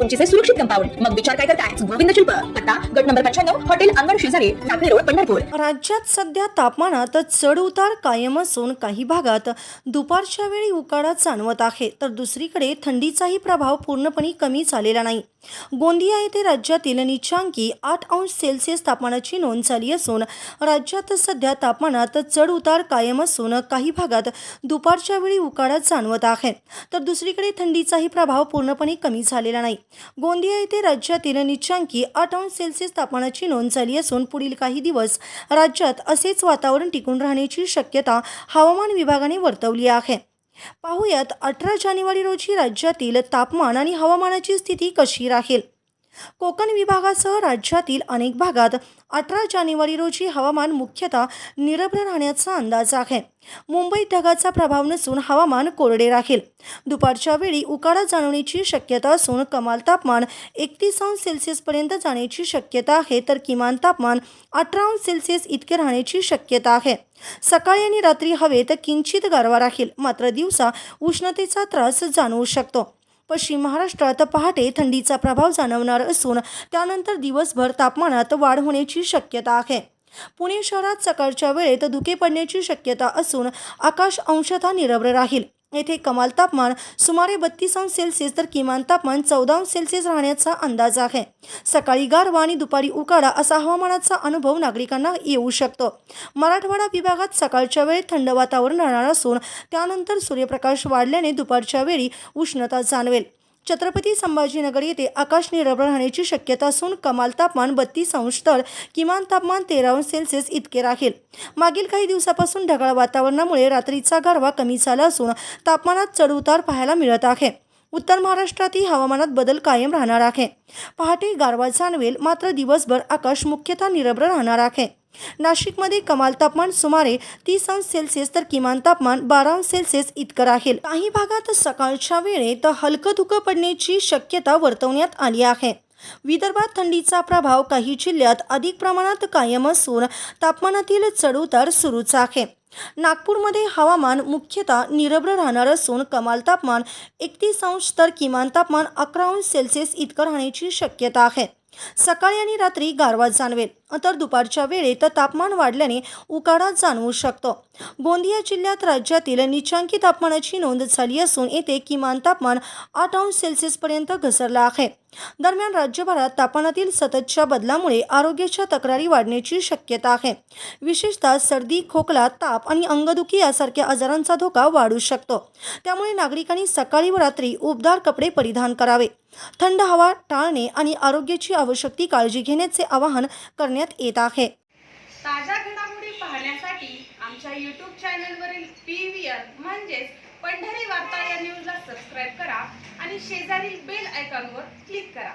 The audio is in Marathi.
उंचीचे सुरक्षित कंपाऊंड मग विचार काय करताय? गोविंद शिल्प. पत्ता गट नंबर पंच्याण्णव हॉटेल अंगण शेजारी नागरी रोड पंढरपूर. राज्यात सध्या तापमानात चढ उतार कायम असून काही भागात दुपारच्या वेळी उकाडा जाणवत आहे. तर दुसरीकडे थंडीचाही प्रभाव पूर्णपणे कमी झालेला नाही. गोंदिया येथे राज्यातील निचांकी आठ अंश सेल्सिअस तापमानाची नोंद झाली असून राज्यात सध्या तापमानात चढ उतार कायम असून काही भागात दुपारच्या वेळी उकाडा जाणवत आहे. तर दुसरीकडे थंडीचाही प्रभाव पूर्णपणे कमी झालेला नाही. गोंदिया येथे राज्यातील निचांकी आठ अंश सेल्सिअस तापमानाची नोंद झाली असून पुढील काही दिवस राज्यात असेच वातावरण टिकून राहण्याची शक्यता हवामान विभागाने वर्तवली आहे. पाहुयात अठरा जानेवारी रोजी राज्यातील तापमान आणि हवामानाची स्थिती कशी राहील? कोकण विभागासह राज्यातील अनेक भागात अठरा जानेवारी रोजी हवामान मुख्यतः निरभ्र राहण्याचा अंदाज आहे. मुंबईत ढगाचा प्रभाव नसून हवामान कोरडे राहील. दुपारच्या वेळी उकाडा जाणवण्याची शक्यता असून कमाल तापमान एकतीस अंश सेल्सिअसपर्यंत जाण्याची शक्यता आहे तर किमान तापमान अठरा अंश सेल्सिअस इतके राहण्याची शक्यता आहे. सकाळी आणि रात्री हवेत किंचित गारवा राहील मात्र दिवसा उष्णतेचा त्रास जाणवू शकतो. पश्चिम महाराष्ट्रात पहाटे थंडीचा प्रभाव जाणवणार असून त्यानंतर दिवसभर तापमानात वाढ होण्याची शक्यता आहे. पुणे शहरात सकाळच्या वेळेत धुके पडण्याची शक्यता असून आकाश अंशतः निरभ्र राहील. येथे कमाल तापमान सुमारे बत्तीस अंश सेल्सिअस तर किमान तापमान चौदा अंश सेल्सिअस राहण्याचा अंदाज आहे. सकाळी गारवा आणि दुपारी उकाडा असा हवामानाचा अनुभव नागरिकांना येऊ शकतो. मराठवाडा विभागात सकाळच्या वेळी थंड वातावरण राहणार असून त्यानंतर सूर्यप्रकाश वाढल्याने दुपारच्या वेळी उष्णता जाणवेल. छत्रपती संभाजीनगर येथे आकाश निरभ्र राहण्याची शक्यता असून कमाल तापमान बत्तीस अंश तर किमान तापमान तेरा अंश सेल्सिअस इतके राहील. मागील काही दिवसापासून ढगाळ वातावरणामुळे रात्रीचा गारवा कमी झाला असून तापमानात चढउतार पाहायला मिळत आहे. उत्तर महाराष्ट्रातही हवामानात बदल कायम राहणार आहे. पहाटे गारवा जाणवेल मात्र दिवसभर आकाश मुख्यतः निरभ्र राहणार आहे. नाशिकमध्ये कमाल तापमान सुमारे तीस अंश सेल्सिअस तर किमान तापमान बारा अंश सेल्सिअस इतकं राहील. काही भागात सकाळच्या वेळेत हलकं धुकं पडण्याची शक्यता वर्तवण्यात आली आहे. विदर्भात थंडीचा प्रभाव काही जिल्ह्यात अधिक प्रमाणात कायम असून तापमानातील चढउतार सुरूच आहे. नागपूरमध्ये हवामान मुख्यतः निरभ्र राहणार असून कमाल तापमान एकतीस अंश तर किमान तापमान अकरा अंश सेल्सिअस इतकं राहण्याची शक्यता आहे. सकाळी आणि रात्री गारवा जाणवेल. तर दुपारच्या वेळेत तापमान वाढल्याने उकाडा जाणवू शकतो. गोंदिया जिल्ह्यात राज्यातील निचांकी तापमानाची नोंद झाली असून येथे किमान तापमान आठ अंश सेल्सिअसपर्यंत घसरलं आहे. दरम्यान राज्यभरात तापमानातील सततच्या बदलामुळे आरोग्याच्या तक्रारी वाढण्याची शक्यता आहे. विशेषतः सर्दी खोकला ताप आणि अंगदुखी यासारख्या आजारांचा धोका वाढू शकतो. त्यामुळे नागरिकांनी सकाळी व रात्री उबदार कपडे परिधान करावे. थंड हवा टाळणे आणि आरोग्याची आवश्यक ती काळजी घेण्याचे आवाहन करण्यात येत आहे. ताज्या घडामोडी पाहण्यासाठी आमच्या यूट्यूब चॅनलवरील पी व्ही आर म्हणजेच पंढरी वार्ता या न्यूजला सबस्क्राईब करा आणि शेजारील बेल आयकॉनवर क्लिक करा.